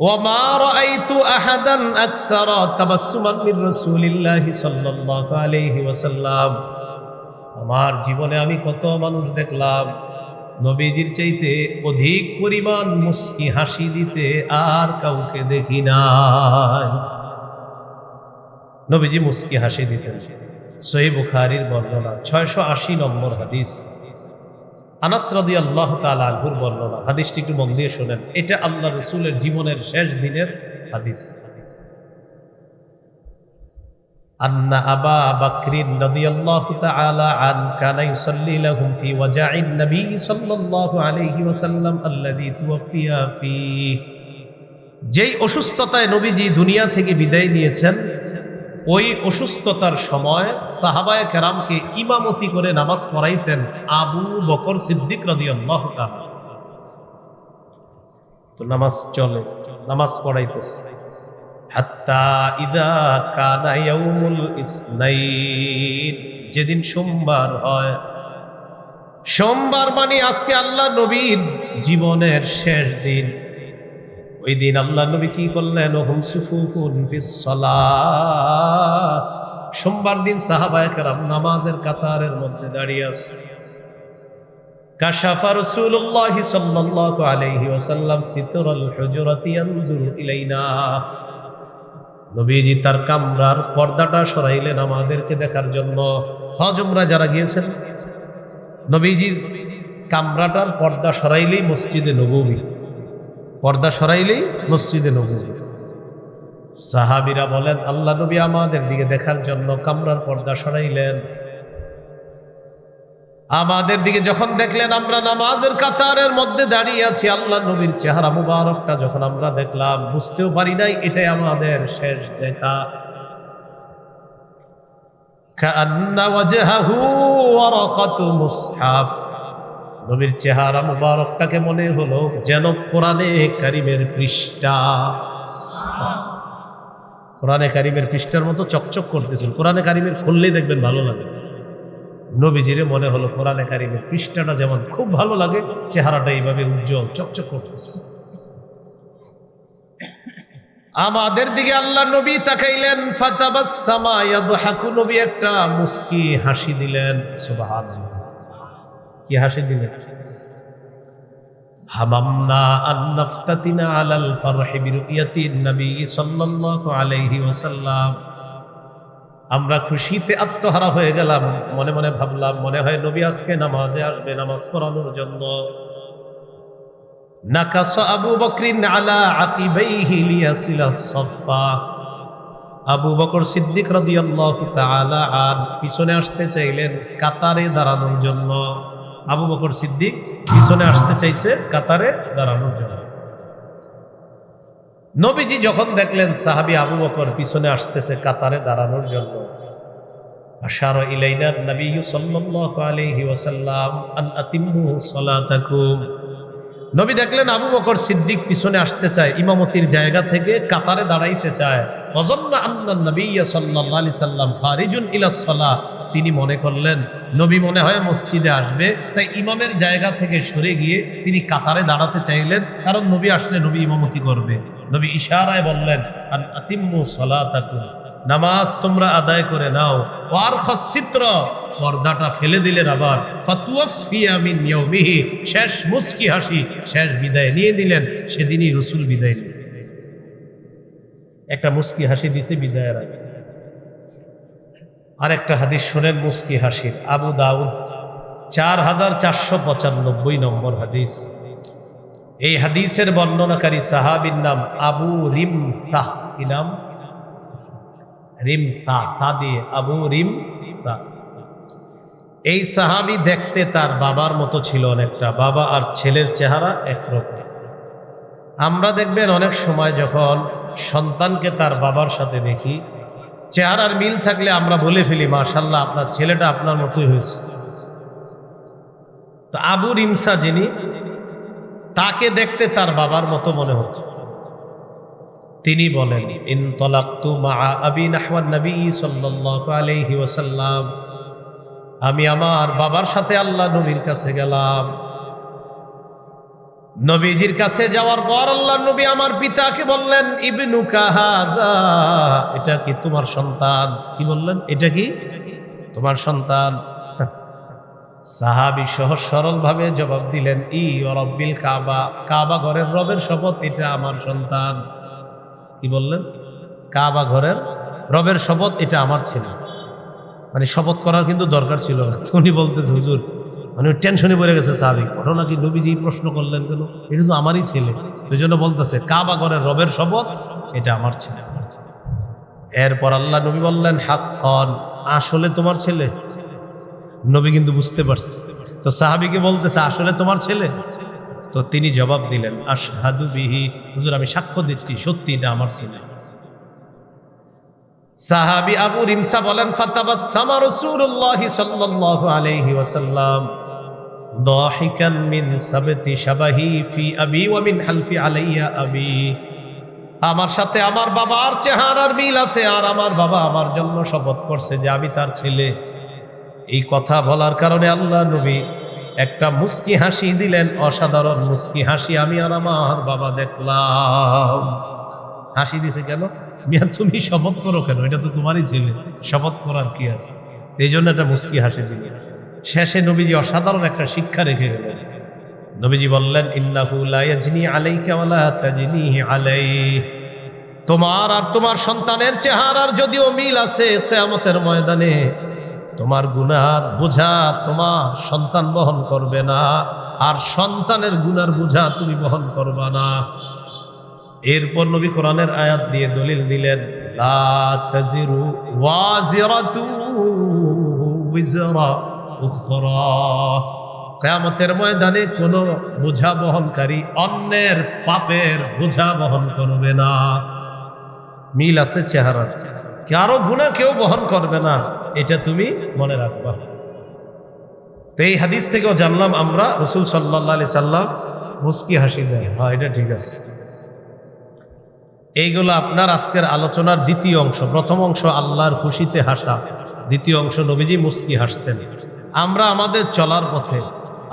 وما رأيت أحدا أكثر تبسما من رسول الله صلى الله عليه وسلم আমার জীবনে আমি কত মানুষ দেখলাম নবীজির চাইতে অধিক পরিমাণ মুস্কি হাসি দিতে আর কাউকে দেখি নাই নবীজি মুস্কি হাসি দিতেন সহি বুখারির বর্ণনা ছয়শো আশি নম্বর হাদিস আনাস রাদি আল্লাহ আনহুর বর্ণনা হাদিসটি একটু মন দিয়ে শোনেন এটা আল্লাহ রসুলের জীবনের শেষ দিনের হাদিস أن أبا بكر رضي الله تعالى عنه كان يصلي لهم في وجع النبي صلى الله عليه وسلم الذي توفي فيه যেই অসুস্থতায় নবীজি দুনিয়া থেকে বিদায় নিয়েছেন ওই অসুস্থতার সময় সাহাবায় কেরামকে ইমামতি করে নামাজ পড়াইতেন আবু বকর সিদ্দিক তাআলা। তো নামাজ চলে, নামাজ পড়াইতেছে। যেদিন সোমবার হয়। সোমবার মানে আজকে আল্লাহ নবীর জীবনের শেষ দিন। ওই দিন আল্লাহ নবী কি করলেন হুম সুফুফুন সোমবার দিন সাহাবায় কেরাম নামাজের কাতারের মধ্যে দাঁড়িয়ে আছে। কাশাফা রাসূলুল্লাহ সাল্লাল্লাহু আলাইহি ওয়াসাল্লাম সিতরাল হুজরাতি ইয়ানজুরু ইলাইনা। নবীজি তার কামরার পর্দাটা সরাইলেন আমাদেরকে দেখার জন্য। হজমরা যারা গিয়েছেন, নবীজির কামরাটার পর্দা সরাইলেই মসজিদে নবী পর্দা সরাইলেই মসজিদে নবী সাহাবিরা বলেন আল্লাহ নবী আমাদের দিকে দেখার জন্য কামরার পর্দা সরাইলেন আমাদের দিকে যখন দেখলেন আমরা নামাজের কাতারের মধ্যে দাঁড়িয়ে আছি আল্লাহ নবীর চেহারা মুবারকটা যখন আমরা দেখলাম বুঝতেও পারি নাই এটাই আমাদের শেষ দেখা كأن وجهه ورقة مصحف নবীর চেহারা মুবারকটাকে মনে হলো যেন কোরআনে কারিমের পৃষ্ঠা। কোরআনে কারিমের পৃষ্ঠার মতো চকচক করতেছিল কোরআনে কারিমের খুললেই দেখবেন ভালো লাগে। নবীজিরে মনে হলো কোরআনে কারিমের পৃষ্ঠাটা যেমন খুব ভালো লাগে, চেহারাটা এইভাবে উজ্জ্বল, চকচক করতেছে। আমাদের দিকে আল্লাহ নবী তাকাইলেন ইয়াদহাকু, নবী একটা মুস্কি হাসি দিলেন। সুবহানাল্লাহ। কি হাসি ওয়াসাল্লাম। আমরা খুশিতে আত্মহারা হয়ে গেলাম, মনে মনে ভাবলাম, মনে হয় নবী আজকে নামাজে আসবে, নামাজ পড়ানোর জন্য। আবু আবু বকর সিদ্দিক রাদিয়াল্লাহু পিছনে আসতে চাইলেন কাতারে দাঁড়ানোর জন্য। আবু বকর সিদ্দিক পিছনে আসতে চাইছে কাতারে দাঁড়ানোর জন্য। নবীজি যখন দেখলেন সাহাবি আবু বকর পিছনে আসতেছে কাতারে দাঁড়ানোর জন্য, আশার ইলাইনা নবী সাল্লাল্লাহু আলাইহি ওয়াসাল্লাম আন আতিম্মু সালাতাকুম। নবী দেখলেন আবু বকর সিদ্দিক পিছনে আসতে চায়, ইমামতির জায়গা থেকে কাতারে দাঁড়াইতে চায়। তিনি মনে করলেন, নবী মনে হয় মসজিদে আসবে, তাই ইমামের জায়গা থেকে সরে গিয়ে তিনি কাতারে দাঁড়াতে চাইলেন, কারণ নবী আসলে নবী ইমামতি করবে। নবী ইশারায় বললেন নামাজ তোমরা আদায় করে নাও। ওয়ার খসিত্র পর্দাটা ফেলে দিলেন আবার। শেষ মুস্কি হাসি, শেষ বিদায় নিয়ে দিলেন সেদিনই রসুল বিদায় নিলেন। একটা মুস্কি হাসি দিছে বিদায়ের আগে। আর একটা হাদিস শোনেন, মুস্কি হাসির। আবু দাউদ, চার হাজার চারশো পঁচানব্বই নম্বর হাদিস। এই হাদিসের বর্ণনাকারী সাহাবির নাম আবু রিম সাহ কি নাম? রিম সাহ দিয়ে আবু রিম সাহ এই সাহাবি দেখতে তার বাবার মতো ছিল অনেকটা। বাবা আর ছেলের চেহারা একরকম। আমরা দেখবেন অনেক সময় যখন সন্তানকে তার বাবার সাথে দেখি, চেহারার মিল থাকলে আমরা বলে ফেলি মাশাল্লাহ আপনার ছেলেটা আপনার মতোই হয়েছে। তো আবু রিমসা যিনি, তাকে দেখতে তার বাবার মতো মনে হচ্ছে তিনি বলেন ইনতলাক্তু মা আবি নাহওয়ান নবী সাল্লাল্লাহু আলাইহি ওয়াসাল্লাম। আমি আমার বাবার সাথে আল্লাহ নবীর কাছে গেলাম। নবীজির কাছে যাওয়ার পর আল্লাহ নবী আমার পিতাকে বললেন ইবনু কাহাজা এটা কি তোমার সন্তান? কি বললেন? এটা কি তোমার সন্তান? সাহাবি সহজ সরল ভাবে জবাব দিলেন, ই রব্বিল কাবা। কাবা ঘরের রবের শপথ, এটা আমার সন্তান। কি বললেন? কাবা ঘরের রবের শপথ, এটা আমার ছেলে। মানে শপথ করার কিন্তু দরকার ছিল না। উনি বলতেছে, হুজুর মানে টেনশনে পড়ে গেছে সাহাবি। ঘটনা কি নবীজি প্রশ্ন করলেন কেন? এটা তো আমারই ছেলে। ওই জন্য বলতেছে, কাবা করে রবের শপথ, এটা আমার ছেলে। এরপর আল্লাহ নবী বললেন হাক কন আসলে তোমার ছেলে? নবী কিন্তু বুঝতে পারছে। তো সাহাবিকে বলতেছে, আসলে তোমার ছেলে? তো তিনি জবাব দিলেন, আশহাদু বিহি। হুজুর, আমি সাক্ষ্য দিচ্ছি, সত্যি এটা আমার ছেলে। সাহাবি আবু রিমসা বলেন ফাতাবাসসামা রাসূলুল্লাহি সাল্লাল্লাহু আলাইহি ওয়াসাল্লাম দাহিকান মিন সাবতি শাবাহি ফি আবি ওয়া মিন হালফি আলাইয়া আবি। আমার সাথে আমার বাবার চেহারার মিল আছে আর আমার বাবা আমার জন্য শপথ করছে যে আমি তার ছেলে। এই কথা বলার কারণে আল্লাহ নবী একটা মুস্কি হাসি দিলেন, অসাধারণ মুস্কি হাসি আমি আর আমার বাবা দেখলাম। হাসি দিছে কেন? মিয়া, তুমি শপথ করো কেন? এটা তো তোমারই ছেলে। শপথ করার কি আছে? এই জন্য একটা মুস্কি হাসি দিল। শেষে নবীজি অসাধারণ একটা শিক্ষা রেখে গেলেন। নবীজি বললেন, ইন্নাহু লা ইয়াজনি আলাইকা ওয়ালা তাজনিহি আলাইহি। তোমার আর তোমার সন্তানের চেহারার যদিও মিল আছে কিয়ামতের ময়দানে, তোমার গুনার বোঝা তোমার সন্তান বহন করবে না। আর সন্তানের গুনার বোঝা তুমি বহন করবা না। এরপর নবী কোরআনের আয়াত দিয়ে দলিল দিলেন কিয়ামতের ময়দানে কোনো বোঝা বহনকারী অন্যের পাপের বোঝা বহন করবে না। মিল আছে চেহারার। কারও গুণা কেউ বহন করবে না, এটা তুমি মনে রাখবা। এই হাদিস থেকেও জানলাম আমরা, রসুল সাল্লাহ সাল্লাম মুস্কি হাসি যায় হ্যাঁ এটা ঠিক আছে। এইগুলো আপনার আজকের আলোচনার দ্বিতীয় অংশ। প্রথম অংশ আল্লাহর খুশিতে হাসা, দ্বিতীয় অংশ নবীজি মুস্কি হাসতেন। আমরা আমাদের চলার পথে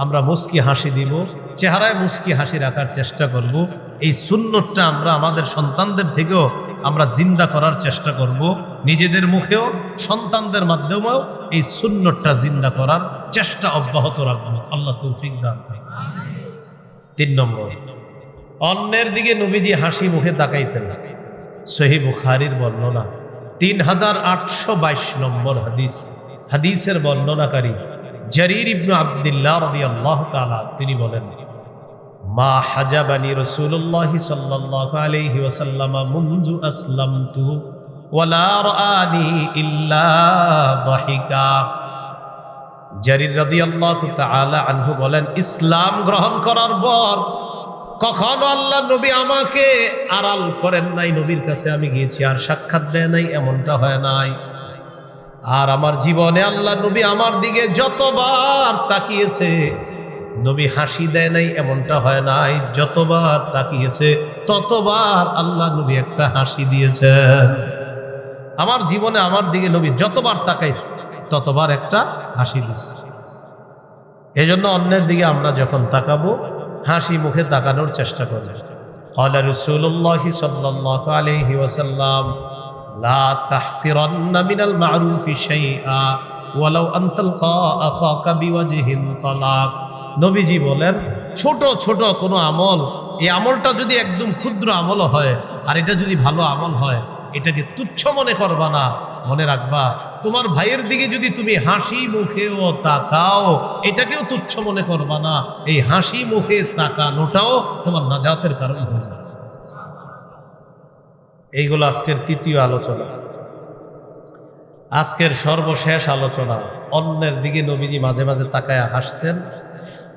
আমরা মুস্কি হাসি দিব, চেহারায় মুস্কি হাসি রাখার চেষ্টা করব। এই সুন্নতটা আমরা আমাদের সন্তানদের থেকেও আমরা জিন্দা করার চেষ্টা করব। নিজেদের মুখেও, সন্তানদের মাধ্যমেও এই সুন্নতটা জিন্দা করার চেষ্টা অব্যাহত রাখব। আল্লাহ তৌফিক দান তিন নম্বর। অন্যের দিকে নবীজি হাসি মুখে তাকাইতেন। সহি বুখারির বর্ণনা তিন হাজার আটশো বাইশ নম্বর হাদিস। হাদিসের বর্ণনাকারী জারির ইবনু আবদুল্লাহ রাদিয়াল্লাহু তাআলা, তিনি বলেন, মা হাজাবানি ওয়াসাল্লাম মুনজু আসলামতু ওয়ালা রাআনি ইল্লা দাহিকা। জারির রাদিয়াল্লাহু তাআলা আনহু বলেন, ইসলাম গ্রহণ করার পর কখনো আল্লাহ নবী আমাকে আড়াল করেন নাই, নবীর কাছে আমি গিয়েছি, আর সাক্ষাৎ দেয় নাই, এমনটা হয় নাই। আর আমার জীবনে আল্লাহ নবী আমার দিকে যতবার তাকিয়েছে, নবী হাসি দেয় নাই, এমনটা হয় নাই। যতবার তাকিয়েছে, ততবার আল্লাহ নবী একটা হাসি দিয়েছেন। আমার জীবনে আমার দিকে নবী যতবার তাকাইছে, ততবার একটা হাসি দিচ্ছে এজন্য অন্যের দিকে আমরা যখন তাকাবো হাসি মুখে তাকানোর চেষ্টা করি قال رسول الله صلى الله عليه وسلم لا تحقرن من المعروف شيئا ولو أن تلقى أخاك بوجه طلاق নবীজি বলেন ছোট ছোট কোনো আমল এই আমলটা যদি একদম ক্ষুদ্র আমল হয় আর এটা যদি ভালো আমল হয় এটাকে তুচ্ছ মনে করবা না মনে রাখবা তোমার ভাইয়ের দিকে যদি তুমি হাসি মুখেও তাকাও, এটাকেও তুচ্ছ মনে করবা না। এই হাসি মুখে তাকানোটাও তোমার নাজাতের কারণ হয়ে যাবে। এইগুলো আজকের তৃতীয় আলোচনা। আজকের সর্বশেষ আলোচনা। অন্যের দিকে নবীজি মাঝে মাঝে তাকায় হাসতেন।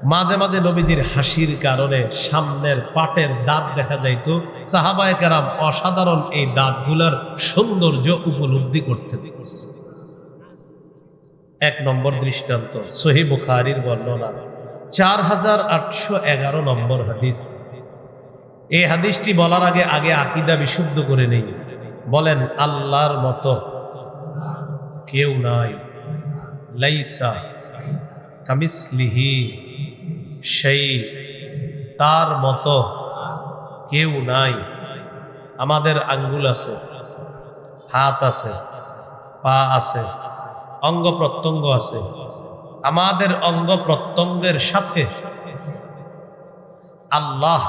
মাঝে মাঝে নবীজির হাসির কারণে সামনের পাটের দাঁত দেখা যাইত। সাহাবায় কারাম অসাধারণ এই দাঁতগুলার সৌন্দর্য উপলব্ধি করতে দিবস এক নম্বর দৃষ্টান্ত, সহি বুখারির বর্ণনা। চার হাজার আটশো এগারো নম্বর হাদিস। এই হাদিসটি বলার আগে আগে আকিদা বিশুদ্ধ করে নেই। বলেন, আল্লাহর মতো কেউ নাই। লাইসা কামিসলিহি সেই, তার মতো কেউ নাই। আমাদের আঙ্গুল আছে, হাত আছে, পা আছে অঙ্গ প্রত্যঙ্গ আছে। আমাদের অঙ্গ প্রত্যঙ্গের সাথে আল্লাহ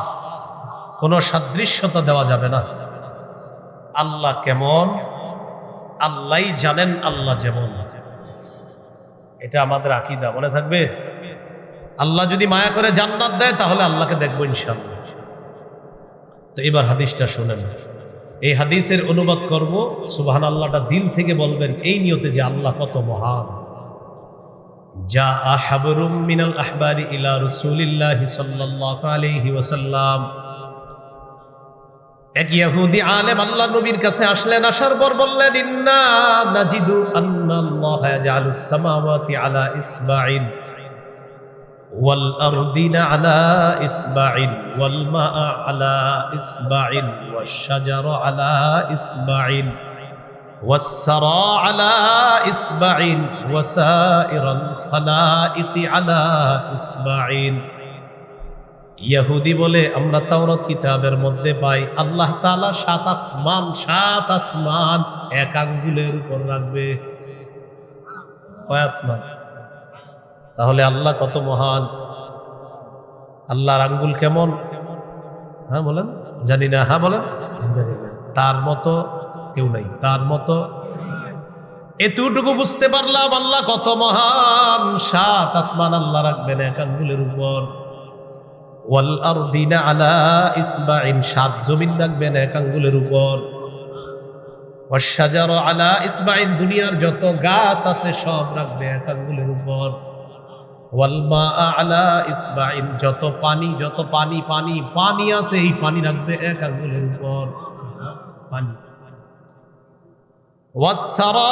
কোনো সাদৃশ্যতা দেওয়া যাবে না। আল্লাহ কেমন? আল্লাহ জানেন আল্লাহ যেমন। এটা আমাদের আকিদা, মনে থাকবে? আল্লাহ যদি মায়া করে জান্নাত দেয়, তাহলে আল্লাহকে দেখব ইনশাল্লাহ তো এবার হাদিসটা শুনেন। এই হাদিসের অনুবাদ করব সুবহান আল্লাহটা দিল থেকে বলবেন, এই নিয়তে যে আল্লাহ কত মহান। যা আহাবরুম মিনাল আহবারি ইলা রাসূলিল্লাহ সাল্লাল্লাহু আলাইহি ওয়াসাল্লাম। এক ইহুদি আলেম আল্লাহ নবীর কাছে আসলেন, আসার পর বললেন, ইন্না নাজিদু আন্নাল্লাহ ইয়াজআলুস সামাওয়াতি আলা ইসবাইন ওয়াল আরদিনা আলা ইসবাইন ওয়াল মা'a আলা ইসবাইন ওয়াশ শাজারা আলা ইসবাইন والثرى على إصبع وسائر الخلائق على إصبع ইহুদি বলে আমরা তাওরাত কিতাবের মধ্যে পাই আল্লাহ তাআলা সাত আসমান সাত আসমান এক আঙ্গুলের উপর রাখবে কয় আসমান তাহলে আল্লাহ কত মহান? আল্লাহর আঙ্গুল কেমন? হ্যাঁ বলেন। জানি না। হ্যাঁ বলেন। তার মতো কেউ নাই। তার মতো এতটুকু বুঝতে পারলাম আল্লাহ কত মহান। সাত আসমান আল্লাহ রাখবেন এক আঙ্গুলের উপর। ওয়াল আরদিনা আলা ইসবাইন সাত জমিন রাখবেন এক আঙ্গুলের উপর। আলা ইসবাইন দুনিয়ার যত গাছ আছে সব রাখবে এক আঙ্গুলের উপর। ওয়ালমা আলা ইসবাইল যত পানি যত পানি পানি পানি আছে, এই পানি রাখবে এক আঙ্গুলের উপর। পানি। ওয়াসারা